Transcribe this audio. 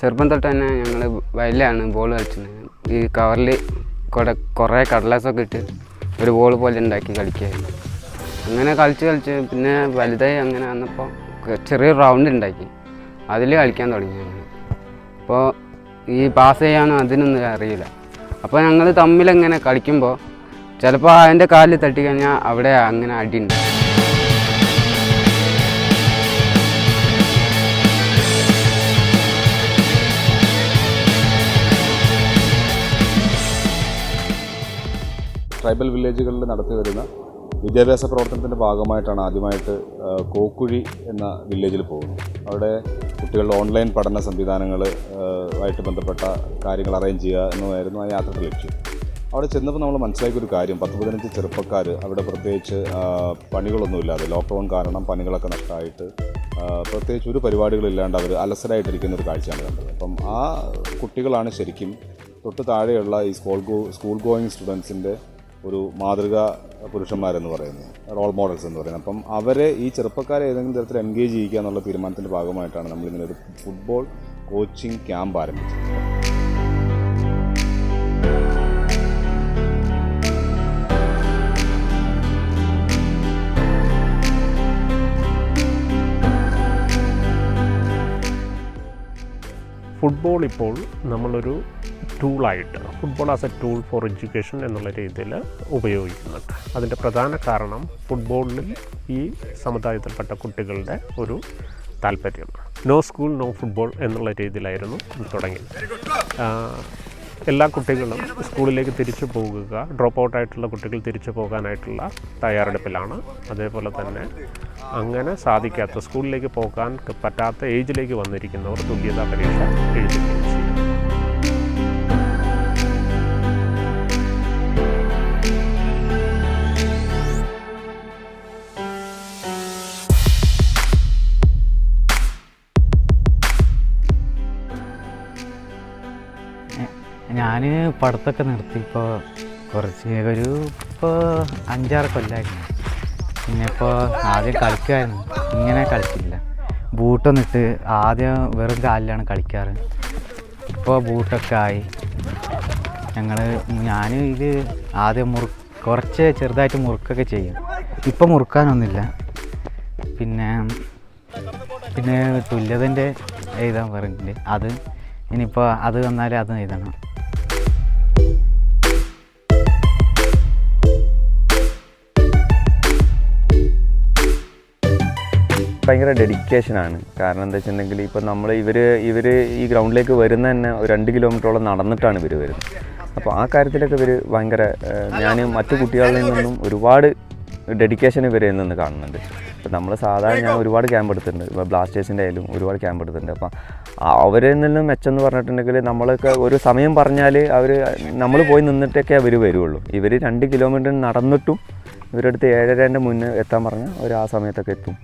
ചെറുപ്പം തൊട്ട് തന്നെ ഞങ്ങൾ വയലിലാണ് ബോൾ കളിച്ചിരുന്നത്. ഈ കവറിൽ കുറെ കുറേ കടലാസൊക്കെ ഇട്ട് ഒരു ബോൾ പോലെ ഉണ്ടാക്കി കളിക്കുകയായിരുന്നു. അങ്ങനെ കളിച്ച് കളിച്ച് പിന്നെ വലുതായി അങ്ങനെ വന്നപ്പോൾ ചെറിയൊരു റൗണ്ട് ഉണ്ടാക്കി. അതിൽ കളിക്കാൻ തുടങ്ങി ഞങ്ങൾ അപ്പോൾ ഈ പാസ് ചെയ്യാനോ അതിനൊന്നും അറിയില്ല. അപ്പോൾ ഞങ്ങൾ തമ്മിലങ്ങനെ കളിക്കുമ്പോൾ ചിലപ്പോൾ അതിന്റെ കാലിൽ തട്ടിക്കഴിഞ്ഞാൽ അവിടെ അങ്ങനെ അടിയുണ്ട് ട്രൈബൽ വില്ലേജുകളിൽ നടത്തി വരുന്ന വിദ്യാഭ്യാസ പ്രവർത്തനത്തിന്റെ ഭാഗമായിട്ടാണ് ആദ്യമായിട്ട് കോക്കുഴി എന്ന വില്ലേജിൽ പോകുന്നത്. അവിടെ കുട്ടികളുടെ ഓൺലൈൻ പഠന സംവിധാനങ്ങൾ ആയിട്ട് ബന്ധപ്പെട്ട കാര്യങ്ങൾ അറേഞ്ച് ചെയ്യുക എന്നതായിരുന്നു ആ യാത്രയുടെ ലക്ഷ്യം. അവിടെ ചെന്നപ്പോൾ നമ്മൾ മനസ്സിലാക്കിയ ഒരു കാര്യം പത്ത് പതിനഞ്ച് ചെറുപ്പക്കാർ അവിടെ പ്രത്യേകിച്ച് പണികളൊന്നുമില്ലാതെ ലോക്ക്ഡൗൺ കാരണം പണികളൊക്കെ നഷ്ടമായിട്ട് പ്രത്യേകിച്ച് ഒരു പരിപാടികളില്ലാണ്ട് അവർ അലസരായിട്ടിരിക്കുന്ന ഒരു കാഴ്ചയാണ് കണ്ടത്. അപ്പം ആ കുട്ടികളാണ് ശരിക്കും തൊട്ട് താഴെയുള്ള ഈ സ്കൂൾ ഗോ സ്കൂൾ ഗോയിങ് സ്റ്റുഡൻസിന്റെ ഒരു മാതൃക പുരുഷന്മാരെന്ന് പറയുന്നത് റോൾ മോഡൽസ് എന്ന് പറയുന്നത്. അപ്പം അവരെ ഈ ചെറുപ്പക്കാരെ ഏതെങ്കിലും തരത്തിൽ എൻഗേജ് ചെയ്യുക എന്നുള്ള തീരുമാനത്തിന്റെ ഭാഗമായിട്ടാണ് നമ്മളിങ്ങനെ ഒരു ഫുട്ബോൾ കോച്ചിങ് ക്യാമ്പ് ആരംഭിച്ചത്. ഫുട്ബോൾ ഇപ്പോൾ നമ്മളൊരു ടൂളായിട്ട് football as a tool for education എന്നുള്ള രീതിയിൽ ഉപയോഗിക്കുന്നുണ്ട്. അതിന്റെ പ്രധാന കാരണം ഫുട്ബോളിൽ ഈ സമുദായത്തിൽപ്പെട്ട കുട്ടികളുടെ ഒരു താല്പര്യം. നോ സ്കൂൾ നോ ഫുട്ബോൾ എന്നുള്ള രീതിയിലായിരുന്നു തുടങ്ങിയത്. എല്ലാ കുട്ടികളും സ്കൂളിലേക്ക് തിരിച്ചു പോകുക ഡ്രോപ്പ് ഔട്ട് ആയിട്ടുള്ള കുട്ടികൾ തിരിച്ചു പോകാനായിട്ടുള്ള തയ്യാറെടുപ്പിലാണ്. അതേപോലെ തന്നെ അങ്ങനെ സാധിക്കാത്ത സ്കൂളിലേക്ക് പോകാൻ പറ്റാത്ത ഏജിലേക്ക് വന്നിരിക്കുന്നവർ തുല്യതാ പരീക്ഷ എഴുതുകയും ഞാൻ പഠിത്തമൊക്കെ നിർത്തി. ഇപ്പോൾ കുറച്ച് ഒരു ഇപ്പോൾ അഞ്ചാറ് കൊല്ലമായിരുന്നു പിന്നെ ഇപ്പോൾ ആദ്യം കളിക്കുമായിരുന്നു ഇങ്ങനെ കളിക്കില്ല ബൂട്ടൊന്നും ഇട്ട് ആദ്യം വെറും കാലിലാണ് കളിക്കാറ്. ഇപ്പോൾ ബൂട്ടൊക്കെ ആയി. ഞങ്ങൾ ഞാൻ ഇത് ആദ്യം മുറു കുറച്ച് ചെറുതായിട്ട് മുറുക്കൊക്കെ ചെയ്യും. ഇപ്പം മുറുക്കാനൊന്നുമില്ല. പിന്നെ പിന്നെ തുല്യതന്റെ എഴുതാൻ പറഞ്ഞിട്ടുണ്ട് അത് ഇനിയിപ്പോൾ അത് വന്നാലേ അത് എഴുതണം. ഭയങ്കര ഡെഡിക്കേഷനാണ് കാരണം എന്താ വെച്ചിട്ടുണ്ടെങ്കിൽ ഇപ്പോൾ നമ്മൾ ഇവർ ഇവർ ഈ ഗ്രൗണ്ടിലേക്ക് വരുന്ന തന്നെ ഒരു രണ്ട് കിലോമീറ്ററോളം നടന്നിട്ടാണ് ഇവർ വരുന്നത്. അപ്പോൾ ആ കാര്യത്തിലൊക്കെ ഇവർ ഭയങ്കര ഞാൻ മറ്റു കുട്ടികളിൽ നിന്നും ഒരുപാട് ഡെഡിക്കേഷൻ ഇവരെ നിന്ന് കാണുന്നുണ്ട്. അപ്പം നമ്മൾ സാധാരണ ഞാൻ ഒരുപാട് ക്യാമ്പ് എടുത്തിട്ടുണ്ട്. ഇപ്പോൾ ബ്ലാസ്റ്റേഴ്സിന്റെ ആയാലും ഒരുപാട് ക്യാമ്പ് എടുത്തിട്ടുണ്ട്. അപ്പം അവരിൽ നിന്നും മെച്ചം എന്ന് പറഞ്ഞിട്ടുണ്ടെങ്കിൽ നമ്മളൊക്കെ ഒരു സമയം പറഞ്ഞാൽ അവർ നമ്മൾ പോയി നിന്നിട്ടൊക്കെ അവർ വരുള്ളൂ. ഇവർ രണ്ട് കിലോമീറ്റർ നടന്നിട്ടും ഇവരുടെ അടുത്ത് ഏഴരേന്റെ മുന്നേ എത്താൻ പറഞ്ഞാൽ അവർ ആ സമയത്തൊക്കെ എത്തും.